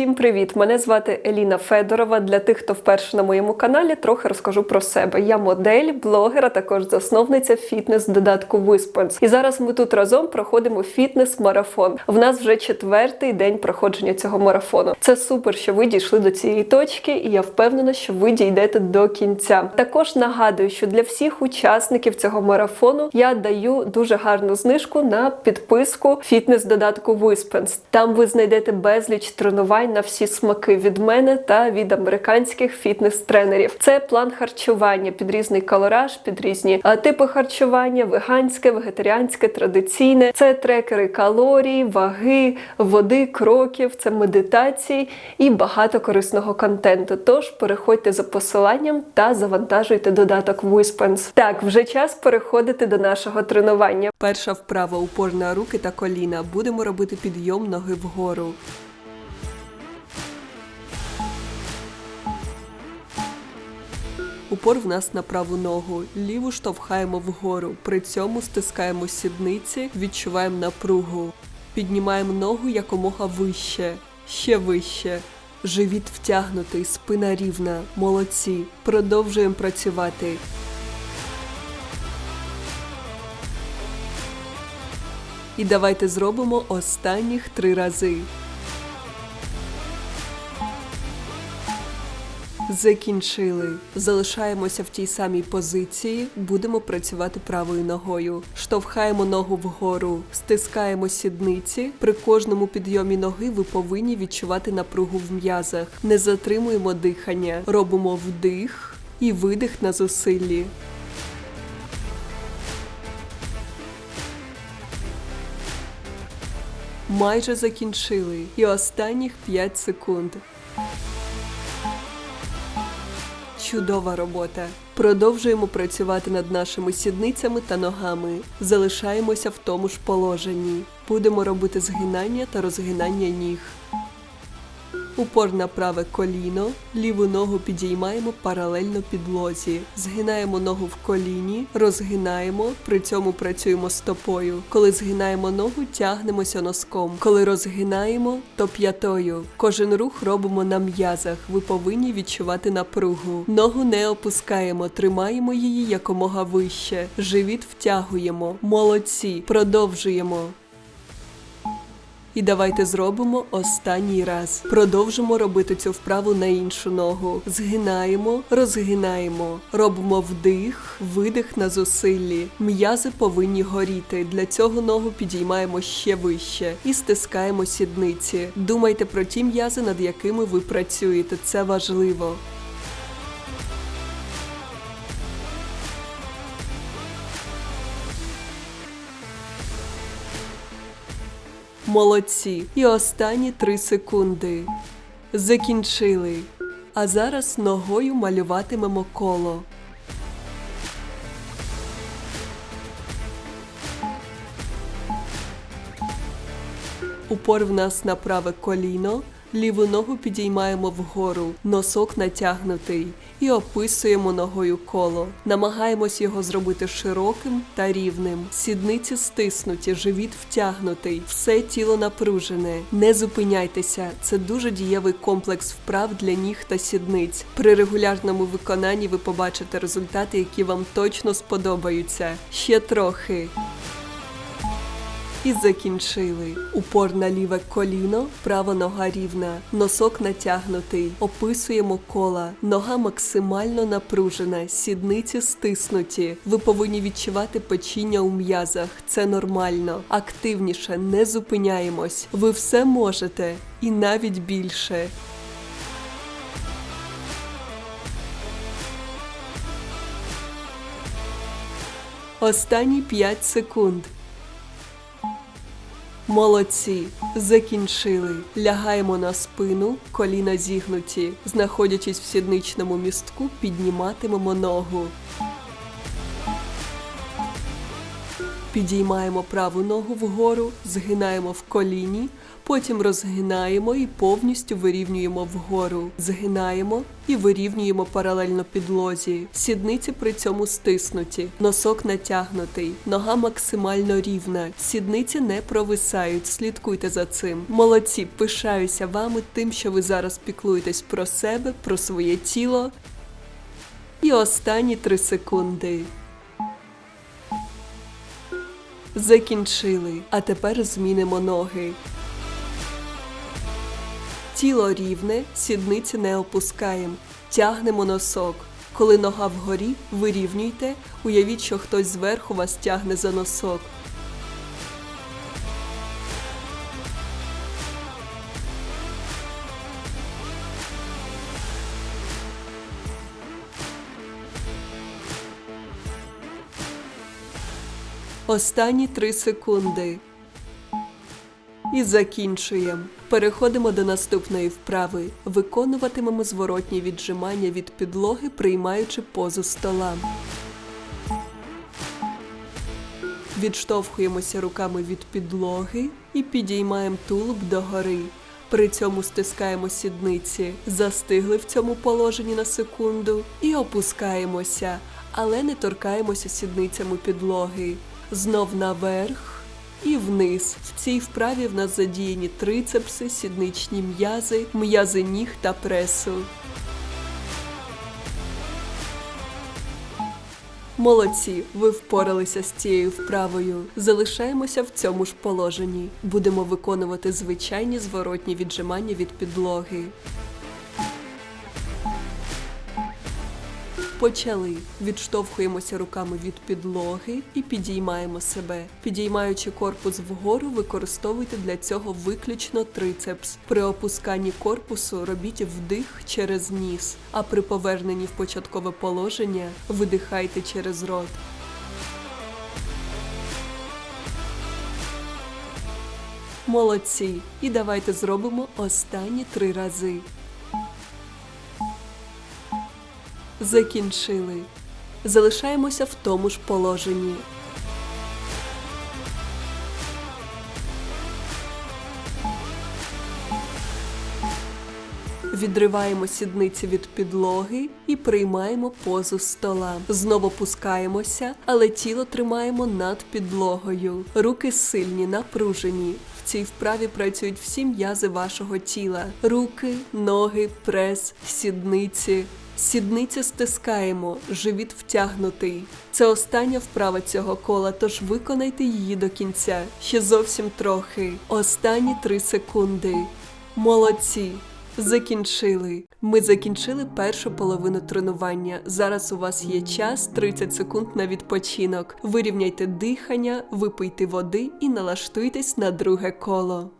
Всім привіт! Мене звати Еліна Федорова. Для тих, хто вперше на моєму каналі, трохи розкажу про себе. Я модель, блогер, а також засновниця фітнес-додатку Виспанс. І зараз ми тут разом проходимо фітнес-марафон. В нас вже четвертий день проходження цього марафону. Це супер, що ви дійшли до цієї точки, і я впевнена, що ви дійдете до кінця. Також нагадую, що для всіх учасників цього марафону я даю дуже гарну знижку на підписку фітнес-додатку Виспенс. Там ви знайдете безліч тренувань на всі смаки від мене та від американських фітнес-тренерів. Це план харчування під різний колораж, під різні а, типи харчування, веганське, вегетаріанське, традиційне. Це трекери калорій, ваги, води, кроків, це медитації і багато корисного контенту. Тож переходьте за посиланням та завантажуйте додаток Виспенс. Так, вже час переходити до нашого тренування. Перша вправа упор на руки та коліна. Будемо робити підйом ноги вгору. Упор в нас на праву ногу, ліву штовхаємо вгору, при цьому стискаємо сідниці, відчуваємо напругу. Піднімаємо ногу якомога вище, ще вище. Живіт втягнутий, спина рівна. Молодці. Продовжуємо працювати. І давайте зробимо останніх три рази. Закінчили. Залишаємося в тій самій позиції. Будемо працювати правою ногою. Штовхаємо ногу вгору, стискаємо сідниці. При кожному підйомі ноги ви повинні відчувати напругу в м'язах. Не затримуємо дихання. Робимо вдих і видих на зусиллі. Майже закінчили. І останніх 5 секунд. Чудова робота. Продовжуємо працювати над нашими сідницями та ногами. Залишаємося в тому ж положенні. Будемо робити згинання та розгинання ніг. Упор на праве коліно, ліву ногу підіймаємо паралельно підлозі, згинаємо ногу в коліні, розгинаємо, при цьому працюємо стопою. Коли згинаємо ногу, тягнемося носком. Коли розгинаємо, то п'ятою. Кожен рух робимо на м'язах. Ви повинні відчувати напругу. Ногу не опускаємо, тримаємо її якомога вище. Живіт втягуємо. Молодці. Продовжуємо. І давайте зробимо останній раз. Продовжимо робити цю вправу на іншу ногу. Згинаємо, розгинаємо, робимо вдих, видих на зусиллі. М'язи повинні горіти. Для цього ногу підіймаємо ще вище і стискаємо сідниці. Думайте про ті м'язи, над якими ви працюєте. Це важливо. Молодці. І останні три секунди. Закінчили. А зараз ногою малюватимемо коло. Упор в нас на праве коліно. Ліву ногу підіймаємо вгору, носок натягнутий і описуємо ногою коло. Намагаємось його зробити широким та рівним. Сідниці стиснуті, живіт втягнутий, все тіло напружене. Не зупиняйтеся, це дуже дієвий комплекс вправ для ніг та сідниць. При регулярному виконанні ви побачите результати, які вам точно сподобаються. Ще трохи. І закінчили. Упор на ліве коліно, права нога рівна, носок натягнутий. Описуємо кола. Нога максимально напружена, сідниці стиснуті. Ви повинні відчувати печіння у м'язах. Це нормально. Активніше не зупиняємось. Ви все можете і навіть більше. Останні 5 секунд. Молодці, закінчили. Лягаємо на спину, коліна зігнуті. Знаходячись в сідничному містку, підніматимемо ногу. Підіймаємо праву ногу вгору, згинаємо в коліні, Потім розгинаємо і повністю вирівнюємо вгору. Згинаємо і вирівнюємо паралельно підлозі. Сідниці при цьому стиснуті, носок натягнутий, нога максимально рівна. Сідниці не провисають. Слідкуйте за цим. Молодці, пишаюся вами тим, що ви зараз піклуєтесь про себе, про своє тіло. І останні три секунди. Закінчили. А тепер змінимо ноги. Тіло рівне, сідниці не опускаємо. Тягнемо носок. Коли нога вгорі, вирівнюйте, уявіть, що хтось зверху вас тягне за носок. Останні три секунди. І закінчуємо. Переходимо до наступної вправи. Виконуватимемо зворотні віджимання від підлоги, приймаючи позу стола. Відштовхуємося руками від підлоги і підіймаємо тулуб догори. При цьому стискаємо сідниці, застигли в цьому положенні на секунду і опускаємося, але не торкаємося сідницями підлоги. Знов наверх і вниз. В цій вправі в нас задіяні трицепси, сідничні м'язи, м'язи ніг та пресу. Молодці, ви впоралися з цією вправою. Залишаємося в цьому ж положенні. Будемо виконувати звичайні зворотні віджимання від підлоги. Почали. Відштовхуємося руками від підлоги і підіймаємо себе. Підіймаючи корпус вгору, використовуйте для цього виключно трицепс. При опусканні корпусу робіть вдих через ніс, а при поверненні в початкове положення видихайте через рот. Молодці! І давайте зробимо останні три рази. Закінчили. Залишаємося в тому ж положенні. Відриваємо сідниці від підлоги і приймаємо позу стола. Знову пускаємося, але тіло тримаємо над підлогою. Руки сильні, напружені. В цій вправі працюють всі м'язи вашого тіла: руки, ноги, прес, сідниці. Сідниці стискаємо, живіт втягнутий. Це остання вправа цього кола, тож виконайте її до кінця. Ще зовсім трохи. Останні три секунди. Молодці. Закінчили. Ми закінчили першу половину тренування. Зараз у вас є час 30 секунд на відпочинок. Вирівняйте дихання, випийте води і налаштуйтесь на друге коло.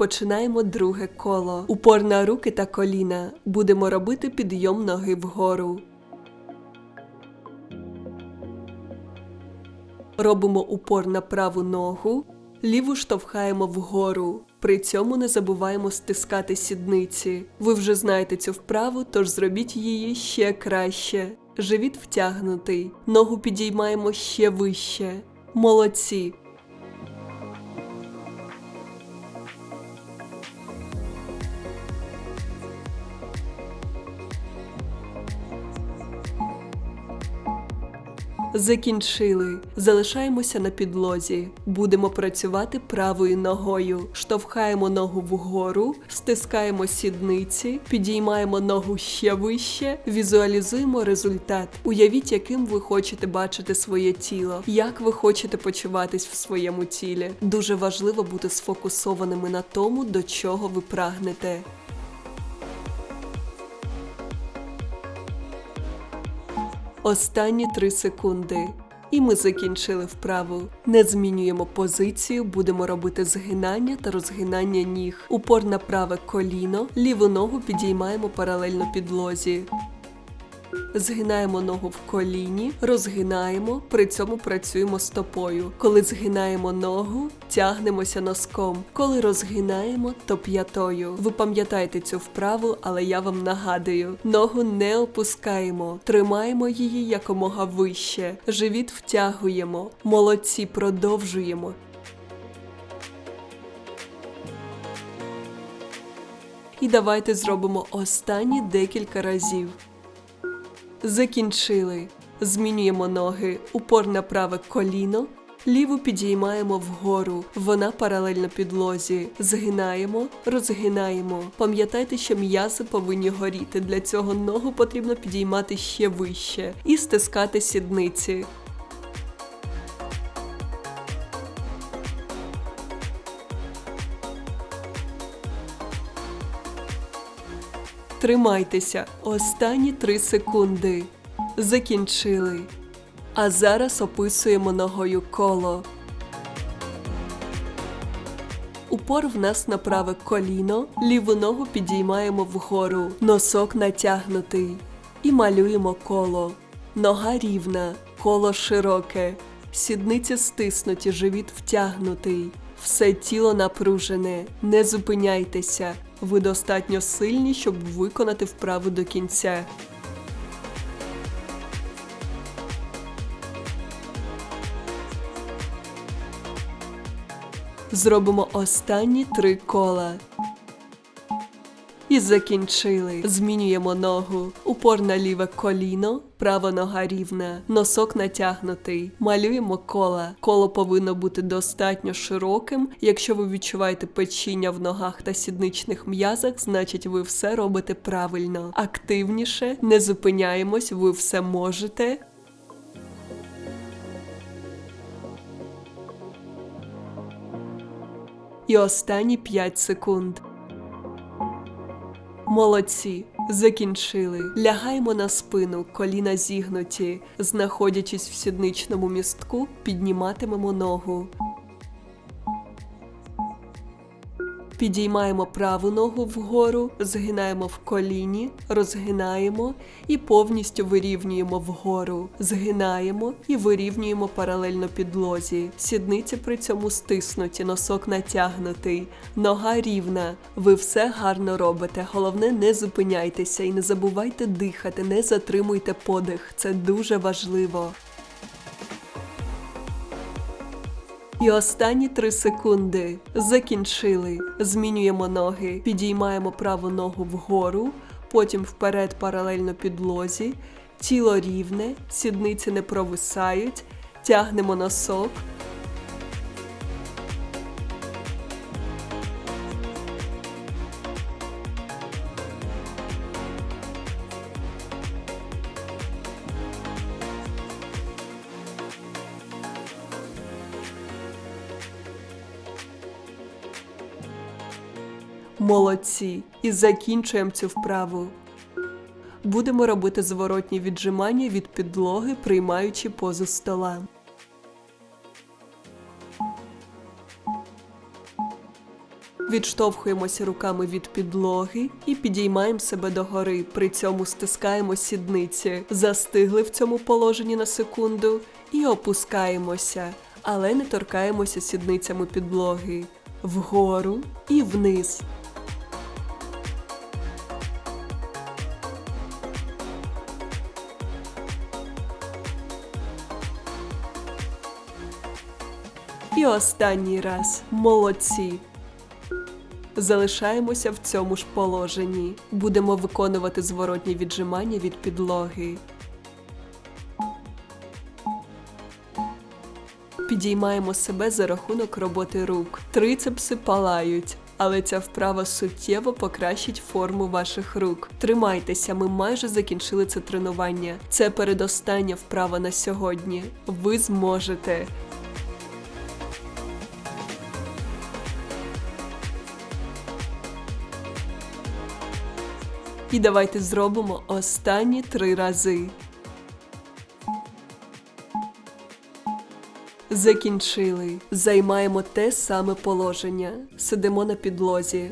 Починаємо друге коло. Упор на руки та коліна. Будемо робити підйом ноги вгору. Робимо упор на праву ногу, ліву штовхаємо вгору. При цьому не забуваємо стискати сідниці. Ви вже знаєте цю вправу, тож зробіть її ще краще. Живіт втягнутий, ногу підіймаємо ще вище. Молодці. Закінчили. Залишаємося на підлозі. Будемо працювати правою ногою. Штовхаємо ногу вгору, стискаємо сідниці, підіймаємо ногу ще вище, візуалізуємо результат. Уявіть, яким ви хочете бачити своє тіло, як ви хочете почуватись в своєму тілі. Дуже важливо бути сфокусованими на тому, до чого ви прагнете. Останні три секунди. І ми закінчили вправу. Не змінюємо позицію, будемо робити згинання та розгинання ніг. Упор на праве коліно, ліву ногу підіймаємо паралельно підлозі. Згинаємо ногу в коліні, розгинаємо, при цьому працюємо стопою. Коли згинаємо ногу, тягнемося носком. Коли розгинаємо, то п'ятою. Ви пам'ятаєте цю вправу, але я вам нагадую: ногу не опускаємо, тримаємо її якомога вище. Живіт втягуємо. Молодці, продовжуємо. І давайте зробимо останні декілька разів. Закінчили. Змінюємо ноги. Упор на праве коліно. Ліву підіймаємо вгору. Вона паралельно підлозі. Згинаємо, розгинаємо. Пам'ятайте, що м'язи повинні горіти. Для цього ногу потрібно підіймати ще вище і стискати сідниці. Тримайтеся. Останні 3 секунди. Закінчили. А зараз описуємо ногою коло. Упор в нас на праве коліно, ліву ногу підіймаємо вгору, носок натягнутий. І малюємо коло. Нога рівна, коло широке, сідниці стиснуті, живіт втягнутий. Все тіло напружене, не зупиняйтеся. Ви достатньо сильні, щоб виконати вправу до кінця. Зробимо останні три кола. І закінчили. Змінюємо ногу. Упор на ліве коліно, права нога рівна, носок натягнутий. Малюємо кола. Коло повинно бути достатньо широким. Якщо ви відчуваєте печіння в ногах та сідничних м'язах, значить ви все робите правильно. Активніше, не зупиняємось, ви все можете. І останні 5 секунд. Молодці, закінчили. Лягаємо на спину, коліна зігнуті. Знаходячись в сідничному містку, підніматимемо ногу. Підіймаємо праву ногу вгору, згинаємо в коліні, розгинаємо і повністю вирівнюємо вгору. Згинаємо і вирівнюємо паралельно підлозі. Сідниці при цьому стиснуті, носок натягнутий, нога рівна. Ви все гарно робите. Головне, не зупиняйтеся і не забувайте дихати, не затримуйте подих. Це дуже важливо. І останні три секунди. Закінчили. Змінюємо ноги. Підіймаємо праву ногу вгору, потім вперед паралельно підлозі. Тіло рівне, сідниці не провисають. Тягнемо носок. Молодці! І закінчуємо цю вправу. Будемо робити зворотні віджимання від підлоги, приймаючи позу стола. Відштовхуємося руками від підлоги і підіймаємо себе догори. При цьому стискаємо сідниці, застигли в цьому положенні на секунду і опускаємося, але не торкаємося сідницями підлоги. Вгору і вниз. І останній раз. Молодці. Залишаємося в цьому ж положенні. Будемо виконувати зворотні віджимання від підлоги. Підіймаємо себе за рахунок роботи рук. Трицепси палають. Але ця вправа суттєво покращить форму ваших рук. Тримайтеся, ми майже закінчили це тренування. Це передостання вправа на сьогодні. Ви зможете. І давайте зробимо останні три рази. Закінчили. Займаємо те саме положення. Сидимо на підлозі.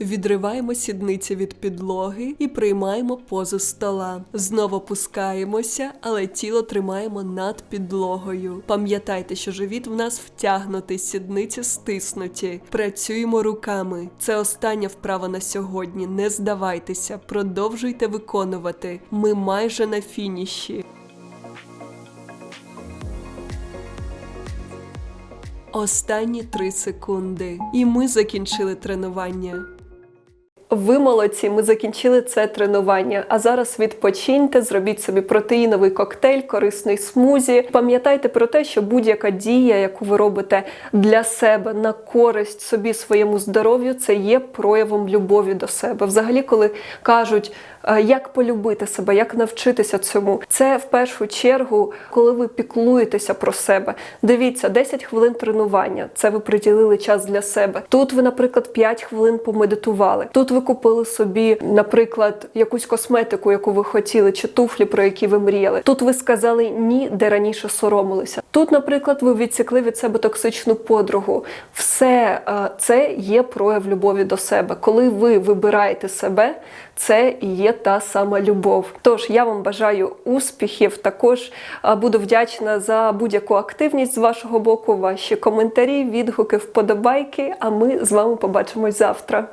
Відриваємо сідниці від підлоги і приймаємо позу стола. Знову опускаємося, але тіло тримаємо над підлогою. Пам'ятайте, що живіт в нас втягнутий, сідниці стиснуті. Працюємо руками. Це остання вправа на сьогодні. Не здавайтеся, продовжуйте виконувати. Ми майже на фініші. Останні три секунди. І ми закінчили тренування. Ви молодці, ми закінчили це тренування. А зараз відпочиньте, зробіть собі протеїновий коктейль, корисний смузі. Пам'ятайте про те, що будь-яка дія, яку ви робите для себе на користь собі, своєму здоров'ю, це є проявом любові до себе. Взагалі, коли кажуть, як полюбити себе, як навчитися цьому, це в першу чергу, коли ви піклуєтеся про себе. Дивіться, 10 хвилин тренування. Це ви приділили час для себе. Тут ви, наприклад, 5 хвилин помедитували. Тут ви купили собі, наприклад, якусь косметику, яку ви хотіли, чи туфлі, про які ви мріяли. Тут ви сказали ні, де раніше соромилися. Тут, наприклад, ви відсікли від себе токсичну подругу. Все е, це є прояв любові до себе. Коли ви вибираєте себе, це і є та сама любов. Тож я вам бажаю успіхів. Також буду вдячна за будь-яку активність з вашого боку, ваші коментарі, відгуки, вподобайки. А ми з вами побачимось завтра.